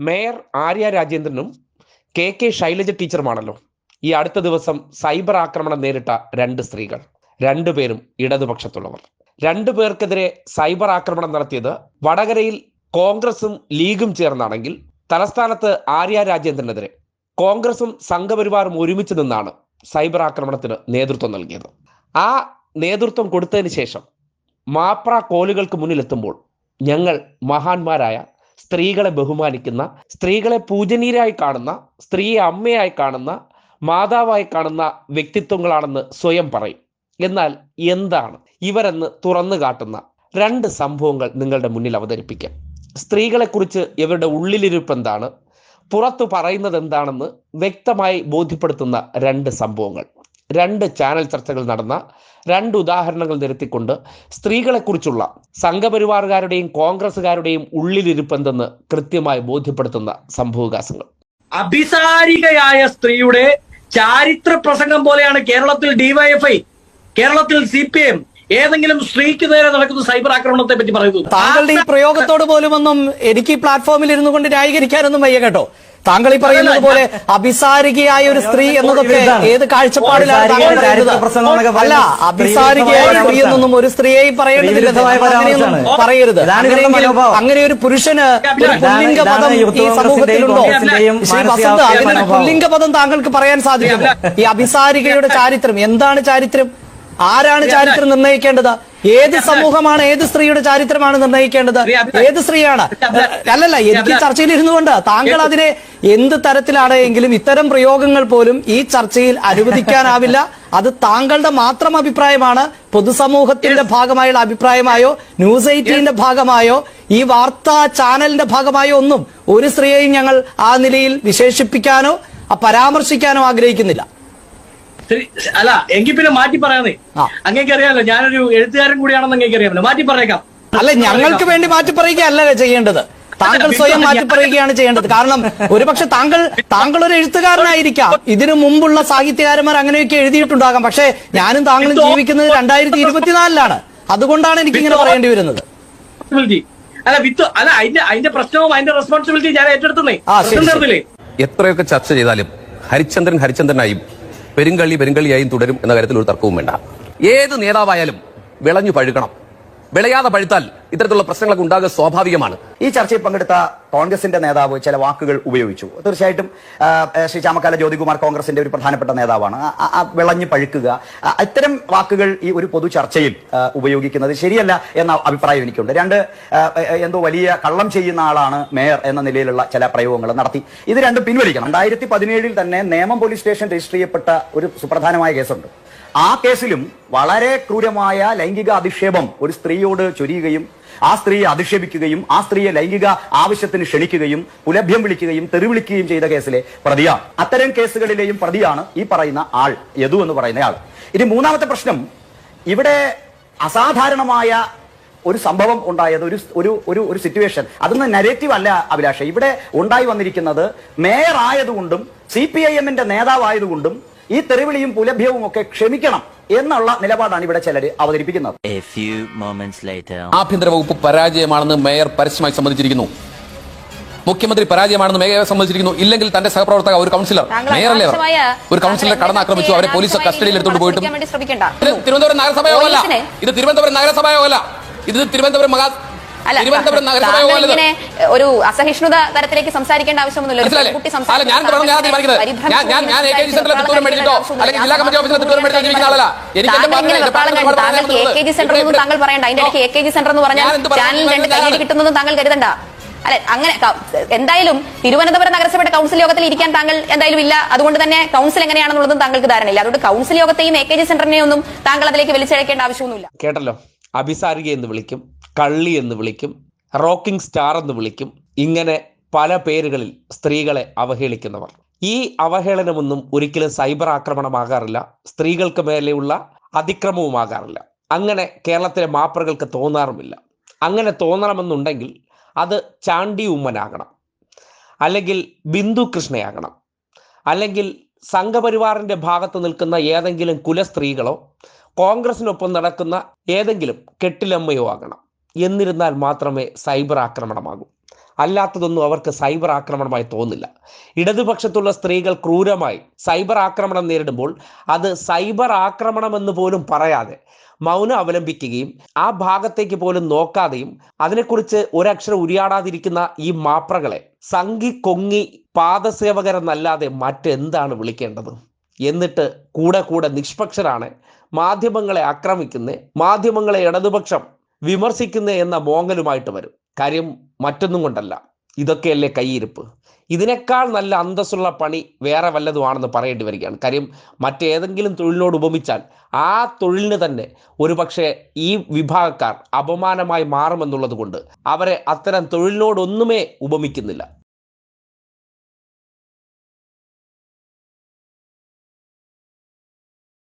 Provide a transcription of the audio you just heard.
Mayor Arya രാജേന്ദ്രനും K K Shailaja ടീച്ചറുമാണല്ലോ. ഈ അടുത്ത ദിവസം സൈബർ ആക്രമണം നേരിട്ട രണ്ട് സ്ത്രീകൾ. രണ്ടുപേരും ഇടതുപക്ഷത്തുള്ളവർ. രണ്ടു പേർക്കെതിരെ സൈബർ ആക്രമണം നടത്തിയത് വടകരയിൽ കോൺഗ്രസും ലീഗും ചേർന്നാണെങ്കിൽ തലസ്ഥാനത്ത് ആര്യ രാജേന്ദ്രനെതിരെ കോൺഗ്രസും സംഘപരിവാറും ഒരുമിച്ച് നിന്നാണ് സൈബർ ആക്രമണത്തിന് നേതൃത്വം നൽകിയത്. ആ നേതൃത്വം കൊടുത്തതിന് ശേഷം മാപ്ര കോലുകൾക്ക് മുന്നിലെത്തുമ്പോൾ ഞങ്ങൾ മഹാന്മാരായ സ്ത്രീകളെ ബഹുമാനിക്കുന്ന സ്ത്രീകളെ പൂജനീയരായി കാണുന്ന സ്ത്രീയെ അമ്മയായി കാണുന്ന മാതാവായി കാണുന്ന വ്യക്തിത്വങ്ങളാണെന്ന് സ്വയം പറയും. എന്നാൽ എന്താണ് ഇവരെന്ന് തുറന്നു കാട്ടുന്ന രണ്ട് സംഭവങ്ങൾ നിങ്ങളുടെ മുന്നിൽ അവതരിപ്പിക്കാം. സ്ത്രീകളെക്കുറിച്ച് ഇവരുടെ ഉള്ളിലിരുപ്പ് എന്താണ്? പുറത്തു പറയുന്നത് എന്താണെന്ന് വ്യക്തമായി ബോധ്യപ്പെടുത്തുന്ന രണ്ട് സംഭവങ്ങൾ. രണ്ട് ചാനൽ ചർച്ചകൾ നടന്ന രണ്ട് ഉദാഹരണങ്ങൾ നിരത്തിക്കൊണ്ട് സ്ത്രീകളെക്കുറിച്ചുള്ള സംഘപരിവാറുകാരുടെയും കോൺഗ്രസ്സുകാരുടെയും ഉള്ളിലിരിപ്പ് എന്തെന്ന് കൃത്യമായി ബോധ്യപ്പെടുത്തുന്ന സംഭവവികാസങ്ങൾ. അഭിസാരികയായ സ്ത്രീയുടെ ചാരിത്ര പ്രസംഗം പോലെയാണ് കേരളത്തിൽ ഡിവൈഎഫ്ഐ കേരളത്തിൽ സി പി എം ഏതെങ്കിലും സ്ത്രീക്ക് നേരെ നടക്കുന്ന സൈബർ ആക്രമണത്തെ പറ്റി പറയുന്നു താങ്കളുടെ ഈ പ്രയോഗത്തോട് പോലും ഒന്നും എനിക്ക് ഈ പ്ലാറ്റ്ഫോമിൽ ഇരുന്നു കൊണ്ട് ന്യായീകരിക്കാനൊന്നും വയ്യ കേട്ടോ. താങ്കൾ ഈ പറയുന്നത് പോലെ അഭിസാരികയായ ഒരു സ്ത്രീ എന്നതൊക്കെ ഏത് കാഴ്ചപ്പാടിലാണ് അല്ല അഭിസാരികയായ സ്ത്രീ എന്നൊന്നും ഒരു സ്ത്രീയെ പറയേണ്ടതില്ല. പറയരുത്. അങ്ങനെ ഒരു പുരുഷന് ഒരു പുല്ലിംഗ പദം ഈ സമൂഹത്തിലുണ്ടോ? കോൺഗ്രസിന്റെയും ശ്രീ വസന്ത് അതിനൊരു പുല്ലിംഗ പദം താങ്കൾക്ക് പറയാൻ സാധിക്കുമോ? ഈ അഭിസാരികയുടെ ചാരിത്രം എന്താണ് ചാരിത്രം? ആരാണ് ചാരിത്രം നിർണയിക്കേണ്ടത് ഏത് സമൂഹമാണ് ഏത് സ്ത്രീയുടെ ചാരിത്രമാണ് നിർണയിക്കേണ്ടത് ഏത് സ്ത്രീയാണ്? അല്ലല്ല എനിക്ക് ചർച്ചയിൽ ഇരുന്നുകൊണ്ട് താങ്കൾ അതിനെ എന്ത് തരത്തിലാണ് എങ്കിലും ഇത്തരം പ്രയോഗങ്ങൾ പോലും ഈ ചർച്ചയിൽ അനുവദിക്കാനാവില്ല. അത് താങ്കളുടെ മാത്രം അഭിപ്രായമാണ്. പൊതുസമൂഹത്തിന്റെ ഭാഗമായുള്ള അഭിപ്രായമായോ? ന്യൂസ് എയ്റ്റീന്റെ ഭാഗമായോ? ഈ വാർത്താ ചാനലിന്റെ ഭാഗമായോ ഒന്നും ഒരു സ്ത്രീയെയും ഞങ്ങൾ ആ നിലയിൽ വിശേഷിപ്പിക്കാനോ പരാമർശിക്കാനോ ആഗ്രഹിക്കുന്നില്ല. അല്ല എങ്കിൽ പിന്നെ മാറ്റി പറയാന്നേ. അങ്ങേക്ക് അറിയാമല്ലോ ഞാനൊരു എഴുത്തുകാരൻ കൂടിയാണെന്ന് അങ്ങേക്ക് അറിയാമല്ലോ മാറ്റി പറയേക്കാം. അല്ല ഞങ്ങൾക്ക് വേണ്ടി മാറ്റി പറയുകയല്ല ചെയ്യേണ്ടത്. താങ്കൾ സ്വയം മാറ്റി പറയുകയാണ് ചെയ്യേണ്ടത്. കാരണം ഒരുപക്ഷെ താങ്കൾ താങ്കൾ ഒരു എഴുത്തുകാരനായിരിക്കാം ഇതിനു മുമ്പുള്ള സാഹിത്യകാരന്മാർ അങ്ങനെയൊക്കെ എഴുതിയിട്ടുണ്ടാകാം. പക്ഷേ ഞാനും താങ്കളും ജീവിക്കുന്നത് രണ്ടായിരത്തി ഇരുപത്തിനാലിലാണ് അതുകൊണ്ടാണ് എനിക്ക് ഇങ്ങനെ പറയേണ്ടി വരുന്നത്. അല്ല വിത്ത് അല്ല അതിന്റെ അതിന്റെ പ്രശ്നവും അതിന്റെ റെസ്പോൺസിബിലിറ്റി ഞാൻ ഏറ്റെടുത്തേ എത്രയൊക്കെ ചർച്ച ചെയ്താലും ഹരിചന്ദ്രൻ ഹരിചന്ദ്രനായും പെരുങ്കള്ളി പെരുങ്കള്ളിയായും തുടരും എന്ന കാര്യത്തിൽ ഒരു തർക്കവും വേണ്ട. ഏത് നേതാവായാലും വിളഞ്ഞു പഴുക്കണം. വിളയാതെ പഴുത്താൽ ഇത്തരത്തിലുള്ള പ്രശ്നങ്ങളൊക്കെ ഉണ്ടാകുക സ്വാഭാവികമാണ്. ഈ ചർച്ചയിൽ പങ്കെടുത്ത കോൺഗ്രസിന്റെ നേതാവ് ചില വാക്കുകൾ ഉപയോഗിച്ചു. തീർച്ചയായിട്ടും ശ്രീ ചാമക്കാല ജ്യോതികുമാർ കോൺഗ്രസിന്റെ ഒരു പ്രധാനപ്പെട്ട നേതാവാണ്. വിളഞ്ഞു പഴുക്കുക. അത്തരം വാക്കുകൾ ഈ ഒരു പൊതു ചർച്ചയിൽ ഉപയോഗിക്കുന്നത് ശരിയല്ല എന്ന അഭിപ്രായം എനിക്കുണ്ട്. രണ്ട് എന്തോ വലിയ കള്ളം ചെയ്യുന്ന ആളാണ് മേയർ എന്ന നിലയിലുള്ള ചില പ്രയോഗങ്ങൾ നടത്തി. ഇത് രണ്ടും പിൻവലിക്കണം. രണ്ടായിരത്തി പതിനേഴിൽ തന്നെ നേമം പോലീസ് സ്റ്റേഷൻ രജിസ്റ്റർ ചെയ്യപ്പെട്ട ഒരു സുപ്രധാനമായ കേസുണ്ട്. ആ കേസിലും വളരെ ക്രൂരമായ ലൈംഗിക അധിക്ഷേപം ഒരു സ്ത്രീയോട് ചൊരിയുകയും ആ സ്ത്രീയെ അധിക്ഷേപിക്കുകയും ആ സ്ത്രീയെ ലൈംഗിക ആവശ്യത്തിന് ക്ഷണിക്കുകയും പുലഭ്യം വിളിക്കുകയും തെറിവിളിക്കുകയും ചെയ്ത കേസിലെ പ്രതിയാണ് അത്തരം കേസുകളിലെയും പ്രതിയാണ് ഈ പറയുന്ന ആൾ യദു എന്ന് പറയുന്ന ആൾ. ഇനി മൂന്നാമത്തെ പ്രശ്നം ഇവിടെ അസാധാരണമായ ഒരു സംഭവം ഉണ്ടായത് ഒരു ഒരു ഒരു ഒരു സിറ്റുവേഷൻ അതൊന്നും നെഗറ്റീവ് അല്ല അഭിലാഷ. ഇവിടെ ഉണ്ടായി വന്നിരിക്കുന്നത് മേയർ ആയതുകൊണ്ടും സി പി ഐ എമ്മിന്റെ നേതാവായതുകൊണ്ടും ഈ തെറിവിളിയും പുലഭ്യവും ഒക്കെ ക്ഷമിക്കണം എന്നുള്ള നിലപാടാണ് ഇവിടെ ചിലർ അവതരിപ്പിക്കുന്നത്. ആഭ്യന്തര വകുപ്പ് പരാജയമാണെന്ന് മേയർ പരസ്യമായി സമ്മതിച്ചിരിക്കുന്നു. മുഖ്യമന്ത്രി പരാജയമാണെന്ന് മേയർ സംബന്ധിച്ചിരിക്കുന്നു ഇല്ലെങ്കിൽ തന്റെ സഹപ്രവർത്തക ഒരു കൗൺസിലർ മേയറല്ലേ ഒരു കൗൺസിലറെ കടന്നാക്രമിച്ചു. അവരെ പോലീസ് കസ്റ്റഡിയിൽ എടുത്തുകൊണ്ട് പോയിട്ടും. തിരുവനന്തപുരം നഗരസഭയോഗമല്ല അല്ല ഇത് തിരുവനന്തപുരം നഗരസഭയോഗമല്ല ഇത് തിരുവനന്തപുരം മഹാ അല്ല ഇങ്ങനെ ഒരു അസഹിഷ്ണുത തരത്തിലേക്ക് സംസാരിക്കേണ്ട ആവശ്യമൊന്നുമില്ല. ഒരു മനസ്സിലായില്ലേ? പെൺകുട്ടി അല്ല ഞാൻ ഞാൻ ഞാൻ ഞാൻ ഞാൻ എ കെ ജി സെന്ററിൽ തിട്ടൂരം മേടിച്ചിട്ടോ? അല്ലെങ്കിൽ ജില്ലാ കമ്മിറ്റി ഓഫീസിൽ തിട്ടൂരം മേടിച്ചോ ജീവിക്കുന്ന ആളല്ല. എനിക്ക് എന്റെ താങ്കൾ ഇങ്ങനെ പാർട്ടി- വെപ്രാളം എന്റെ കണ്ടു. പാർട്ടി താങ്കൾക്ക് എ കെ ജി സെന്റർ താങ്കൾ പറയണ്ട. അതിന്റെ ഇടയ്ക്ക് എ കെ ജി സെന്റർ എന്ന് പറഞ്ഞാൽ രണ്ട് കൈയടി കിട്ടുന്നതും താങ്കൾ കരുതണ്ട. അല്ലെ അങ്ങനെ എന്തായാലും തിരുവനന്തപുരം നഗരസഭയുടെ കൗൺസിൽ യോഗത്തിൽ ഇരിക്കാൻ താങ്കൾ എന്തായാലും ഇല്ല. അതുകൊണ്ട് തന്നെ കൗൺസിൽ എങ്ങനെയാണെന്നുള്ളതും താങ്കൾക്ക് ധാരണയില്ല. അതുകൊണ്ട് കൗൺസിൽ യോഗത്തെയും എ കെ ജി സെന്ററിനെയൊന്നും താങ്കൾ അതിലേക്ക് വലിച്ചഴക്കേണ്ട ആവശ്യമൊന്നുമില്ല. കേട്ടല്ലോ. അഭിസാരിക എന്ന് വിളിക്കും കള്ളി എന്ന് വിളിക്കും റോക്കിംഗ് സ്റ്റാർ എന്ന് വിളിക്കും. ഇങ്ങനെ പല പേരുകളിൽ സ്ത്രീകളെ അവഹേളിക്കുന്നവർ. ഈ അവഹേളനമൊന്നും ഒരിക്കലും സൈബർ ആക്രമണമാകാറില്ല. സ്ത്രീകൾക്ക് മേലെയുള്ള അതിക്രമവുമാകാറില്ല അങ്ങനെ കേരളത്തിലെ മാപ്രകൾക്ക് തോന്നാറുമില്ല. അങ്ങനെ തോന്നണമെന്നുണ്ടെങ്കിൽ അത് ചാണ്ടി ഉമ്മനാകണം. അല്ലെങ്കിൽ ബിന്ദു കൃഷ്ണയാകണം. അല്ലെങ്കിൽ സംഘപരിവാറിന്റെ ഭാഗത്ത് നിൽക്കുന്ന ഏതെങ്കിലും കുലസ്ത്രീകളോ കോൺഗ്രസിനൊപ്പം നടക്കുന്ന ഏതെങ്കിലും കെട്ടിലമ്മയോ ആകണം എന്നിരുന്നാൽ മാത്രമേ സൈബർ ആക്രമണമാകൂ. അല്ലാത്തതൊന്നും അവർക്ക് സൈബർ ആക്രമണമായി തോന്നില്ല. ഇടതുപക്ഷത്തുള്ള സ്ത്രീകൾ ക്രൂരമായി സൈബർ ആക്രമണം നേരിടുമ്പോൾ അത് സൈബർ ആക്രമണമെന്ന് പോലും പറയാതെ മൗനം അവലംബിക്കുകയും ആ ഭാഗത്തേക്ക് പോലും നോക്കാതെയും അതിനെക്കുറിച്ച് ഒരക്ഷരം ഉരിയാടാതിരിക്കുന്ന ഈ മാപ്രകളെ സംഘി കൊങ്ങി പാദസേവകരെന്നല്ലാതെ മറ്റെന്താണ് വിളിക്കേണ്ടത്? എന്നിട്ട് കൂടെ കൂടെ നിഷ്പക്ഷരാണ്. മാധ്യമങ്ങളെ ആക്രമിക്കുന്ന മാധ്യമങ്ങളെ ഇടതുപക്ഷം വിമർശിക്കുന്ന എന്ന മോങ്ങലുമായിട്ട് വരും. കാര്യം മറ്റൊന്നും കൊണ്ടല്ല. ഇതൊക്കെയല്ലേ കൈയിരിപ്പ്. ഇതിനേക്കാൾ നല്ല അന്തസ്സുള്ള പണി വേറെ വല്ലതുമാണെന്ന് പറയേണ്ടി വരികയാണ്. കാര്യം മറ്റേതെങ്കിലും തൊഴിലിനോട് ഉപമിച്ചാൽ ആ തൊഴിലിന് തന്നെ ഒരു പക്ഷേ ഈ വിഭാഗക്കാർ അപമാനമായി മാറുമെന്നുള്ളത് കൊണ്ട് അവരെ അത്തരം തൊഴിലിനോടൊന്നുമേ ഉപമിക്കുന്നില്ല.